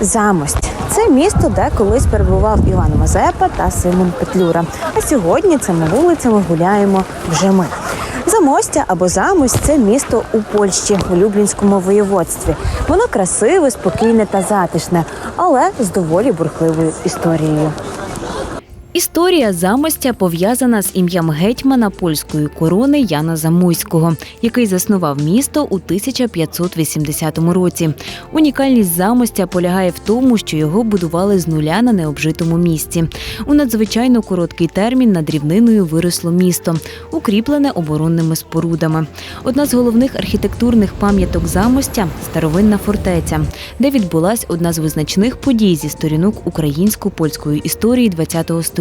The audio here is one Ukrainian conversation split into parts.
Замость це місто, де колись перебував Іван Мазепа та Симон Петлюра. А сьогодні цими вулицями гуляємо вже ми. Замостя або Замость це місто у Польщі у Люблінському воєводстві. Воно красиве, спокійне та затишне, але з доволі бурхливою історією. Історія замостя пов'язана з ім'ям гетьмана польської корони Яна Замойського, який заснував місто у 1580 році. Унікальність замостя полягає в тому, що його будували з нуля на необжитому місці. У надзвичайно короткий термін над рівниною виросло місто, укріплене оборонними спорудами. Одна з головних архітектурних пам'яток замостя старовинна фортеця, де відбулась одна з визначних подій зі сторінок українсько-польської історії ХХ століття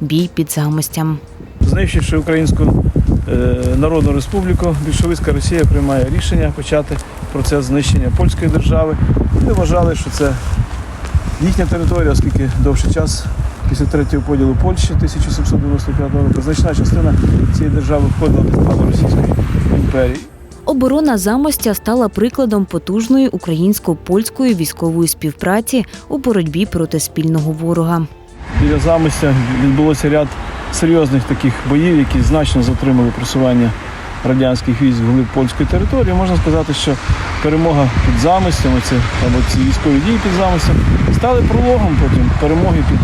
бій під замостям. Знищивши Українську е, Народну Республіку, більшовицька Росія приймає рішення почати процес знищення польської держави. Вони вважали, що це їхня територія, оскільки довший час після третього поділу Польщі 1795 року значна частина цієї держави входила до складу Російської імперії. Оборона замостя стала прикладом потужної українсько-польської військової співпраці у боротьбі проти спільного ворога. Біля замистя відбулося ряд серйозних таких боїв, які значно затримали просування радянських військ вглиб польської території. Можна сказати, що перемога під замостями, це або ці військові дії під замостям, стали прологом потім перемоги під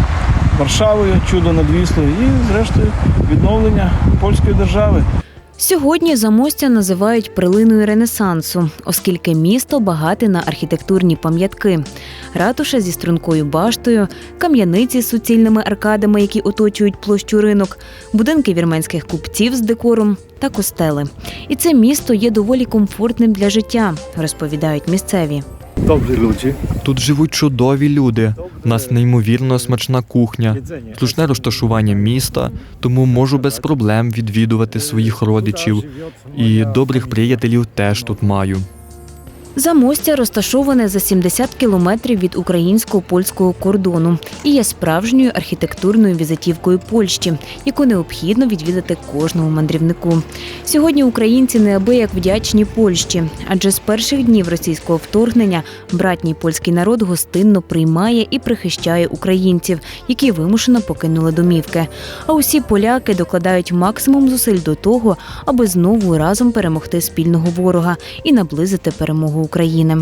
Варшавою, чудо над Віслою і, зрештою, відновлення польської держави. Сьогодні замостя називають прилиною Ренесансу, оскільки місто багате на архітектурні пам'ятки. Ратуша зі стрункою баштою, кам'яниці з суцільними аркадами, які оточують площу ринок, будинки вірменських купців з декором та костели. І це місто є доволі комфортним для життя, розповідають місцеві. Dobrzy люди. Тут живуть чудові люди. У нас неймовірно смачна кухня, зручне розташування міста, тому можу без проблем відвідувати своїх родичів. І добрих приятелів теж тут маю. Замостя розташоване за 70 кілометрів від українсько-польського кордону і є справжньою архітектурною візитівкою Польщі, яку необхідно відвідати кожному мандрівнику. Сьогодні українці неабияк вдячні Польщі, адже з перших днів російського вторгнення братній польський народ гостинно приймає і прихищає українців, які вимушено покинули домівки. А усі поляки докладають максимум зусиль до того, аби знову разом перемогти спільного ворога і наблизити перемогу України.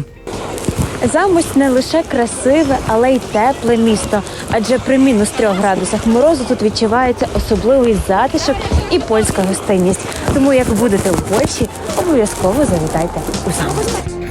Замость не лише красиве, але й тепле місто. Адже при мінус трьох градусах морозу тут відчувається особливий затишок і польська гостинність. Тому як будете у Польщі, обов'язково завітайте у Замость.